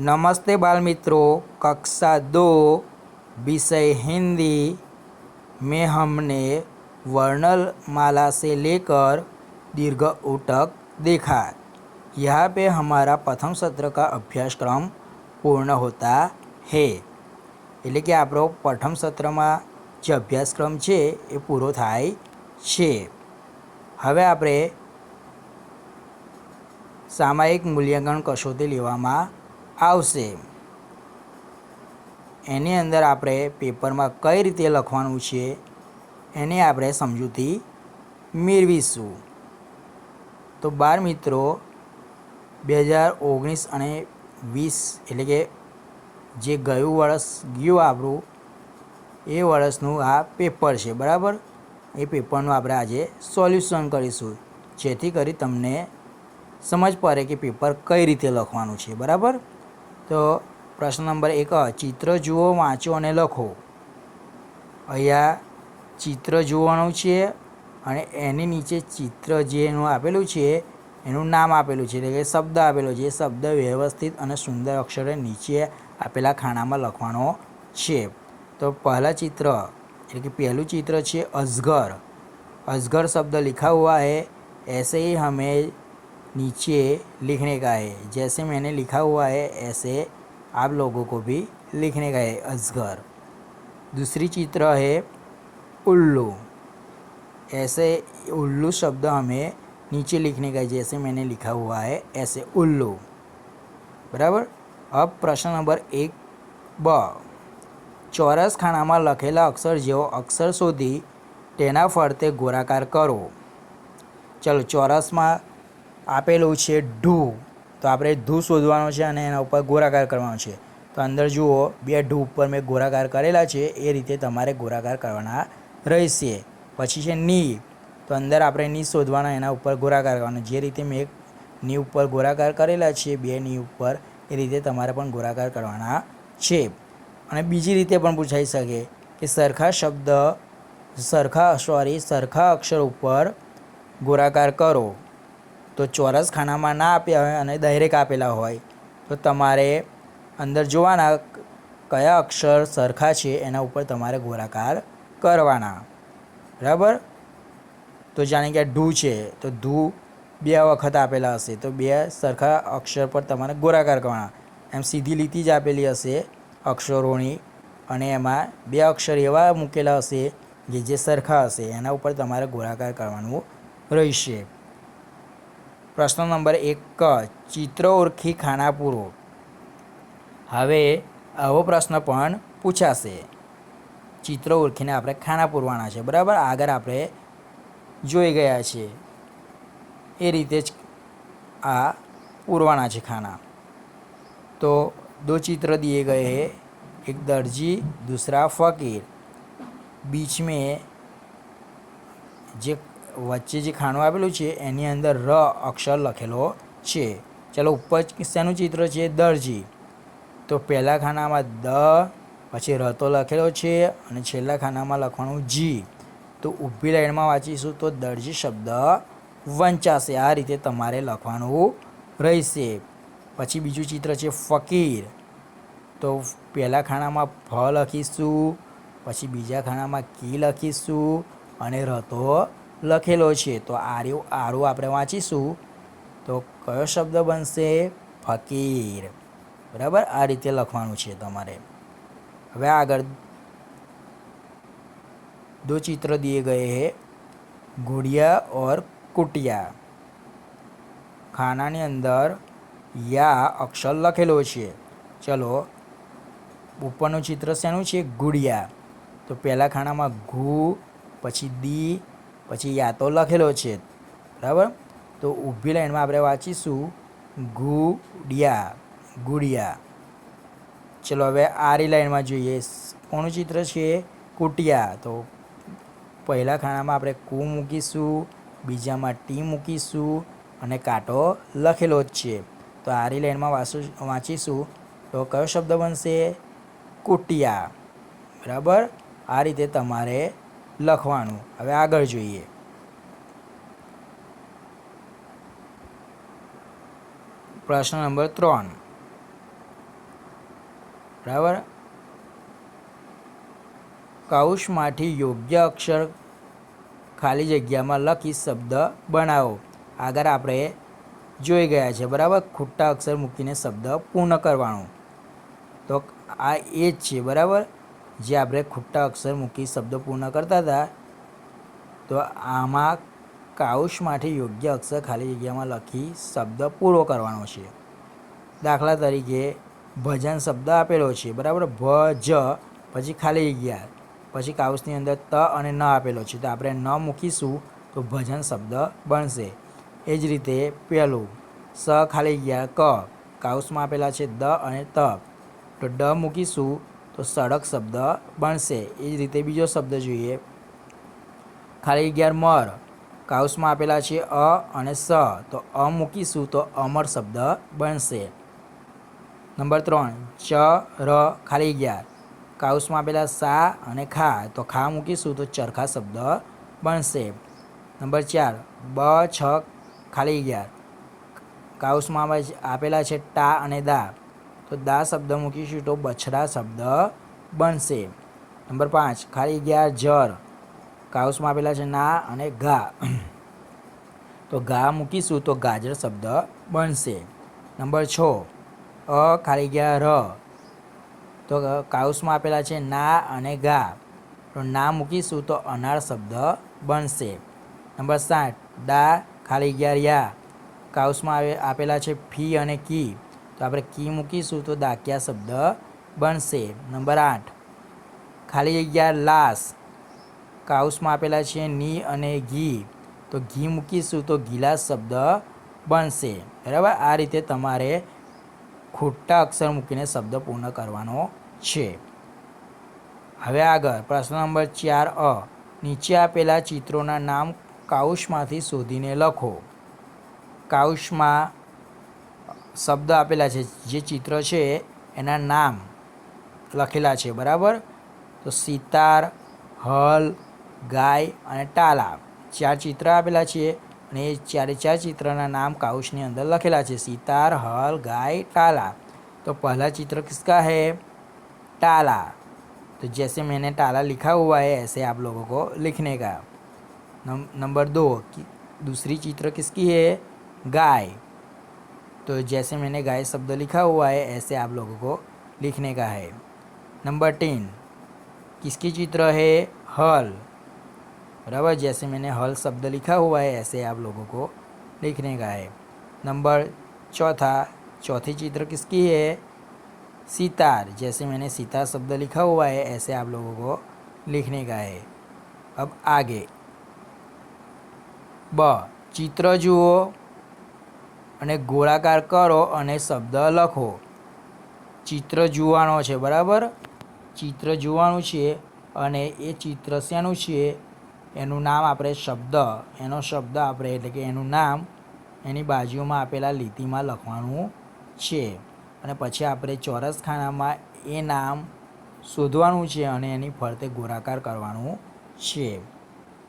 नमस्ते बाल मित्रों कक्षा दो विषय हिंदी में हमने वर्णमाला से लेकर दीर्घ ऊतक देखा यहाँ पे हमारा प्रथम सत्र का अभ्यासक्रम પૂર્ણ હોતા હે એટલે કે આપણો પ્રથમ સત્રમાં જે અભ્યાસક્રમ છે એ પૂરો થાય છે હવે આપણે સામાયિક મૂલ્યાંકન કસોટી લેવામાં આવશે. એની અંદર આપણે પેપરમાં કઈ રીતે લખવાનું છે, એને આપણે સમજૂતી મેળવીશું. તો બાર મિત્રો, બે હજાર ઓગણીસ અને વીસ, એટલે કે જે ગયું વર્ષ, ગયું આપણું, એ વર્ષનું આ પેપર છે, બરાબર? એ પેપરનું આપણે આજે સોલ્યુશન કરીશું. જેથી કરી તમને સમજ પડે કે પેપર કઈ રીતે લખવાનું છે, બરાબર? તો પ્રશ્ન નંબર એક ચિત્ર જુઓ વાંચો અને લખો અહીંયા ચિત્ર જોવાનું છે અને એની નીચે ચિત્ર જેનું આપેલું છે એનું નામ આપેલું છે એટલે કે શબ્દ આપેલો છે એ શબ્દ વ્યવસ્થિત અને સુંદર અક્ષરે નીચે આપેલા ખાનામાં લખવાનો છે તો પહેલા ચિત્ર એટલે કે પહેલું ચિત્ર છે અજગર अजगर शब्द लिखा हुआ है ऐसे ही हमें नीचे लिखने का है जैसे मैंने लिखा हुआ है ऐसे आप लोगों को भी लिखने का है अजगर दूसरी चित्र है उल्लू ऐसे उल्लू शब्द हमें नीचे लिखने का है जैसे मैंने लिखा हुआ है ऐसे उल्लू બરાબર अब પ્રશ્ન નંબર એક બ ચોરસ ખાનામાં લખેલા અક્ષર જેવો અક્ષર શોધી તેના ફરતે ગોળાકાર કરો ચલો ચોરસમાં આપેલું છે ઢૂ તો આપણે ધૂ શોધવાનો છે અને એના ઉપર ગોળાકાર કરવાનો છે. તો અંદર જુઓ, બે ઢૂ ઉપર મેં ગોળાકાર કરેલા છે. એ રીતે તમારે ગોળાકાર કરવાના રહેશે. પછી છે ની. તો અંદર આપણે ની શોધવાના, એના ઉપર ગોળાકાર કરવાનો. જે રીતે મેં ની ઉપર ગોળાકાર કરેલા છે, બે ની ઉપર, એ રીતે તમારે પણ ગોળાકાર કરવાના છે. અને બીજી રીતે પણ પૂછાઈ શકે કે સરખા શબ્દ, સરખા સોરી સરખા અક્ષર ઉપર ગોળાકાર કરો. તો ચોરસ ખાનામાં ના આપ્યા હોય અને ડાયરેક્ટ આપેલા હોય. તો તમારે અંદર જોવાના કયા અક્ષર સરખા છે એના ઉપર તમારે ગોળાકાર કરવાના. બરાબર? તો જાણે કે ઢૂ છે, તો ધૂ બે વખત આપેલા હશે, તો બે સરખા અક્ષર પર તમારે ગોળાકાર કરવાના. એમ સીધી લીટી જ આપેલી હશે અક્ષરોની અને એમાં બે અક્ષર એવા મૂકેલા હશે કે જે સરખા હશે, એના ઉપર તમારે ગોળાકાર કરવાનું રહેશે. પ્રશ્ન નંબર એક ચિત્ર ઓળખી ખાના પૂરો હવે આવો પ્રશ્ન પણ પૂછાશે ચિત્ર ઓળખીને આપણે ખાના પૂરવાના છે બરાબર આગળ આપણે જોઈ ગયા છીએ એ રીતે જ આ પૂરવાના છે ખાના तो दो चित्र दिए गए हैं एक दर्जी दूसरा फ़कीर बीच में જે વચ્ચે જે ખાણું આપેલું છે, એની અંદર ર અક્ષર લખેલો છે. ચાલો, ઉપર શેનું ચિત્ર છે, દરજી. તો પહેલા ખાનામાં દ, પછી ર તો લખેલો છે, અને છેલ્લા ખાનામાં લખવાનું જી. તો ઊભી લાઈનમાં વાંચીશું તો દરજી શબ્દ વંચાશે. આ રીતે તમારે લખવાનું રહેશે. પછી બીજું ચિત્ર છે, ફકીર. તો પહેલા ખાનામાં ફ લખીશું, પછી બીજા ખાનામાં કી લખીશું, અને રતો લખેલો છે. તો આર્યુ, આરો આપણે વાંચીશું. તો કયો શબ્દ બનશે? ફકીર. બરાબર? આ રીતે લખવાનું છે તમારે. હવે આગળ દો ચિત્ર દીએ ગયે હે. ગુડિયા ઓર કુટિયા. ખાનાની અંદર યા અક્ષર લખેલો છે. ચલો, ઉપરનું ચિત્ર શેનું છે? ગુડિયા. તો પહેલાં ખાનામાં ઘુ પછી દી પછી યા તો લખેલો છે. બરાબર? તો ઊભી લાઈનમાં આપણે વાંચીશું ગુડિયા ગુડિયા. ચલો હવે આરી લાઈનમાં જોઈએ. કોનું ચિત્ર છે? કુટિયા. તો પહેલા ખાનામાં આપણે કુ મૂકીશું, બીજામાં ટી મૂકીશું અને કાંટો લખેલો જ છે. તો આરી લાઈનમાં વાંચું, વાંચીશું તો કયો શબ્દ બનશે? કુટિયા. બરાબર? આ રીતે તમારે લખવાનું. હવે આગળ જોઈએ. પ્રશ્ન નંબર ત્રણ. બરાબર? કૌશમાંથી યોગ્ય અક્ષર ખાલી જગ્યામાં લખી શબ્દ બનાવો. આગળ આપણે જોઈ ગયા છે, બરાબર? ખોટા અક્ષર મૂકીને શબ્દ પૂર્ણ કરવાનો. તો આ એ જ છે, બરાબર? જે આપણે ખોટા અક્ષર મૂકી શબ્દ પૂર્ણ કરતા હતા, તો આમાં કાઉશમાંથી યોગ્ય અક્ષર ખાલી જગ્યામાં લખી શબ્દ પૂરો કરવાનો છે. દાખલા તરીકે, ભજન શબ્દ આપેલો છે, બરાબર? ભજ, પછી ખાલી જગ્યા, પછી કાઉસની અંદર ત અને ન આપેલો છે. તો આપણે ન મૂકીશું તો ભજન શબ્દ બનશે. એ જ રીતે પહેલું સ ખાલી ગયા ક કાઉસમાં આપેલા છે દ અને ત. તો ડ મૂકીશું તો સડક શબ્દ બનશે. એ જ રીતે બીજો શબ્દ જોઈએ. ખાલી ગયા મર. કાઉસમાં આપેલા છે અ અને સ. તો અ મૂકીશું તો અમર શબ્દ બનશે. નંબર ત્રણ. ચ, ર, ખાલી ગયા કાઉસમાં આપેલા સા અને ખા. તો ખા મૂકીશું તો ચરખા શબ્દ બનશે. નંબર ચાર. બ, છ, ખાલી ગયા કાઉસમાં આપેલા છે ટા અને દા. તો દા શબ્દ મૂકીશું તો બછડા શબ્દ બનશે. નંબર પાંચ, ખાલી ગયા જર. કાઉસમાં આપેલા છે ના અને ઘા. તો ઘા મૂકીશું તો ગાજર શબ્દ બનશે. નંબર છ, અ, ખાલી ગયા ર. તો કાઉસમાં આપેલા છે ના અને ઘા. તો ના મૂકીશું તો અનાર શબ્દ બનશે. નંબર સાત ડા ખાલી ગયા યા કાઉસમાં આપેલા છે ફી અને કી. તો આપણે કી મૂકીશું તો દાકિયા શબ્દ બનશે. નંબર આઠ. ખાલી જગ્યા લાશ કાઉસમાં આપેલા છે ની અને ઘી. તો ઘી મૂકીશું તો ગિલાસ શબ્દ બનશે. બરાબર? આ રીતે તમારે ખોટા અક્ષર મૂકીને શબ્દ પૂર્ણ કરવાનો છે. હવે આગળ પ્રશ્ન નંબર ચાર અ. નીચે આપેલા ચિત્રોના નામ કાઉશમાંથી શોધીને લખો. કાઉશમાં શબ્દ આપેલા છે જે ચિત્ર છે એના નામ લખેલા છે બરાબર તો સિતાર હલ ગાય અને ટાલા ચાર ચિત્ર આપેલા છે અને એ ચારે ચાર ચિત્રના નામ काउश ની અંદર લખેલા છે સિતાર હલ ગાય टाला तो पहला चित्र किसका है टाला तो जैसे मैंने टाला लिखा हुआ है ऐसे आप लोगों को लिखने का नंबर दो दूसरी चित्र किसकी है गाय तो जैसे मैंने गाय शब्द लिखा हुआ है, ऐसे आप लोगों को लिखने का है। नंबर टेन किसकी चित्र है? हल बराबर जैसे मैंने हल शब्द लिखा हुआ है, ऐसे आप लोगों को लिखने का है। नंबर चौथा, चौथी चित्र किसकी है? सितार, जैसे मैंने सितार शब्द लिखा हुआ है, ऐसे आप लोगों को लिखने का है। अब आगे। ब, चित्र जुओ। અને ગોળાકાર કરો અને શબ્દ લખો. ચિત્ર જોવાનો છે, બરાબર? ચિત્ર જોવાનું છે અને એ ચિત્ર શેનું છે? એનું નામ આપણે શબ્દ. એનો શબ્દ આપણે, એટલે કે એનું નામ એની બાજુમાં આપેલા લીટીમાં લખવાનું છે. અને પછી આપણે ચોરસ ખાનામાં એ નામ શોધવાનું છે અને એની ફરતે ગોળાકાર કરવાનું છે.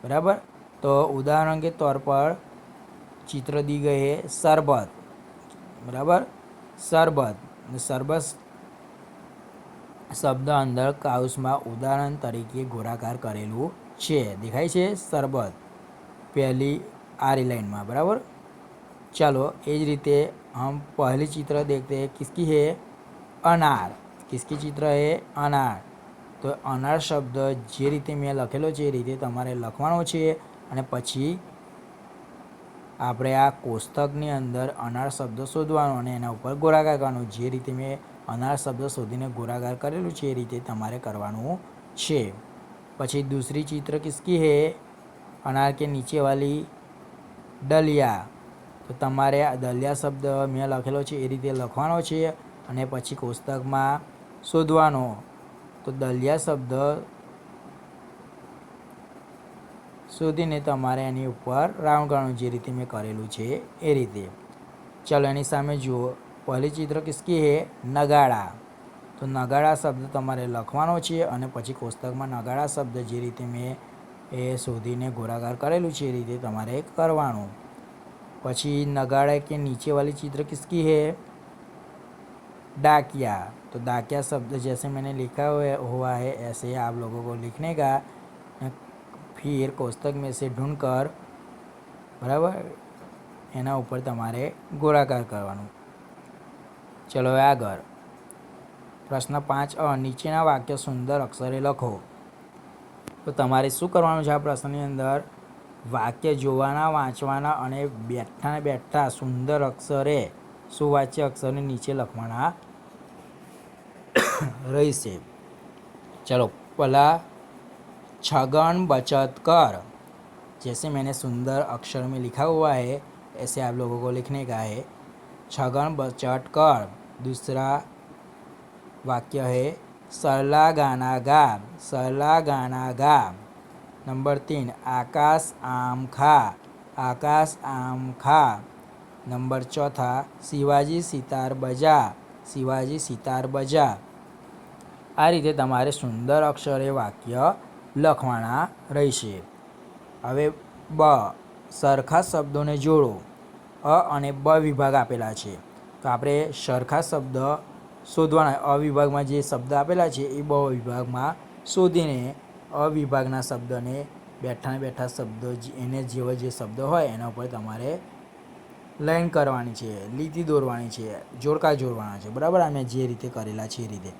બરાબર? તો ઉદાહરણ કે તौर પર ચિત્ર દી ગઈ હે સરબત. બરાબર? સરબત. સરબત શબ્દ અંદર કાઉસમાં ઉદાહરણ તરીકે ગોળાકાર કરેલું છે. દેખાય છે સરબત. પહેલી આરી લાઇનમાં બરાબર? ચાલો, એ જ રીતે હમ પહેલી ચિત્ર દેખતે કિસકી હે અનાર. કિસકી ચિત્ર હે અનાર. તો અનાર શબ્દ જે રીતે મેં લખેલો છે એ રીતે તમારે લખવાનો છે અને પછી આપણે આ કોષ્ટકની અંદર અનાર શબ્દ શોધવાનો અને એના ઉપર ગોળાકાર કરવાનો. જે રીતે મેં અનાર શબ્દ શોધીને ગોળાકાર કરેલું છે એ રીતે તમારે કરવાનું છે. પછી દૂસરી ચિત્ર કિસકી હે? અનાર કે નીચેવાલી ડલિયા. તો તમારે આ દલિયા શબ્દ મેં લખેલો છે એ રીતે લખવાનો છે અને પછી કોષ્ટકમાં શોધવાનો. તો દલિયા શબ્દ શોધીને તમારે એની ઉપર રાઉન્ડ કરવાનું જે રીતે મેં કરેલું છે એ રીતે ચાલો એની સામે જુઓ પહેલી ચિત્ર કિસકી હે નગાડા તો નગાડા શબ્દ તમારે લખવાનો છે અને પછી કોષ્ટકમાં નગાડા શબ્દ જે રીતે મેં એ શોધીને ગોળાકાર કરેલું છે એ રીતે તમારે કરવાનું પછી નગાડા કે નીચે વાલી ચિત્ર કિસકી હે डाकिया तो डाकिया शब्द जैसे मैंने लिखा हुआ है हुआ है ऐसे आप लोगों को लिखने का फिर कोष्टक में से ढूंढकर બરાબર એના ઉપર તમારે ગોળાકાર કરવાનું ચલો હવે આગળ પ્રશ્ન પાંચ અ નીચેના વાક્ય સુંદર અક્ષરે લખો તો તમારે શું કરવાનું છે આ પ્રશ્નની અંદર વાક્ય જોવાના વાંચવાના અને બેઠા ને બેઠા સુંદર અક્ષરે સુવાચ્ય અક્ષરને નીચે લખવાના રહેશે चलो पहला छगन बचत कर जैसे मैंने सुंदर अक्षर में लिखा हुआ है ऐसे आप लोगों को लिखने का है छगन बचत कर दूसरा वाक्य है सरला गाना गा सरला गाना गा नंबर तीन आकाश आम खा आकाश आम खा नंबर चौथा शिवाजी सितार बजा शिवाजी सितार बजा આ રીતે તમારે સુંદર અક્ષરે વાક્ય લખવાના રહેશે. હવે બ સરખા શબ્દોને જોડો. અ અને બ વિભાગ આપેલા છે. તો આપણે સરખા શબ્દ શોધવાના, અ વિભાગમાં જે શબ્દ આપેલા છે, એ બ વિભાગમાં શોધીને અ વિભાગના શબ્દને બેઠાને બેઠા શબ્દો એને જેવો જે શબ્દ હોય, એના ઉપર તમારે લાઈન કરવાની છે, લીટી દોરવાની છે, જોડકા જોડવાના છે. બરાબર? અમે જે રીતે કરેલા છે એ રીતે.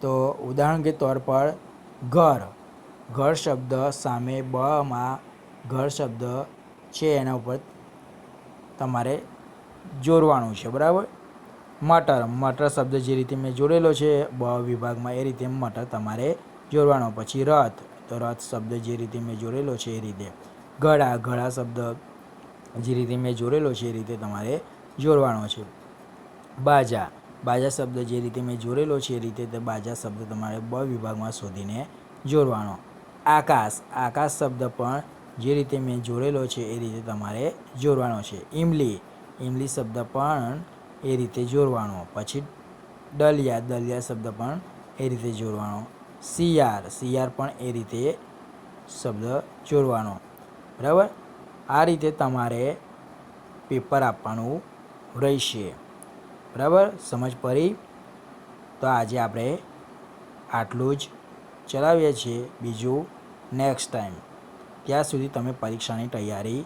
તો ઉદાહરણ કે તौर પર ઘર. ઘર શબ્દ સામે બમાં ઘર શબ્દ છે એના ઉપર તમારે જોડવાનું છે, બરાબર? મટર મટર શબ્દ જે રીતે મેં જોડેલો છે, બ વિભાગમાં એ રીતે મટર તમારે જોડવાનો. પછી રથ, તો રથ શબ્દ જે રીતે મેં જોડેલો છે એ રીતે. ઘડા ઘડા શબ્દ જે રીતે મેં જોડેલો છે એ રીતે તમારે જોડવાનો છે. બાજા બાજા શબ્દ જે રીતે મેં જોડેલો છે એ રીતે બાજા શબ્દ તમારે બ વિભાગમાં શોધીને જોડવાનો. આકાશ. આકાશ શબ્દ પણ જે રીતે મેં જોડેલો છે એ રીતે તમારે જોડવાનો છે. ઇમલી ઇમલી શબ્દ પણ એ રીતે જોડવાનો. પછી ડલિયા. દલિયા શબ્દ પણ એ રીતે જોડવાનો. શિયાર શિયાર પણ એ રીતે શબ્દ જોડવાનો. બરાબર? આ રીતે તમારે પેપર આપવાનું રહેશે. બરાબર? સમજ પડી? તો આજે આપણે આટલું જ ચલાવીએ છીએ. બીજું નેક્સ્ટ ટાઈમ. ત્યાં સુધી તમે પરીક્ષાની તૈયારી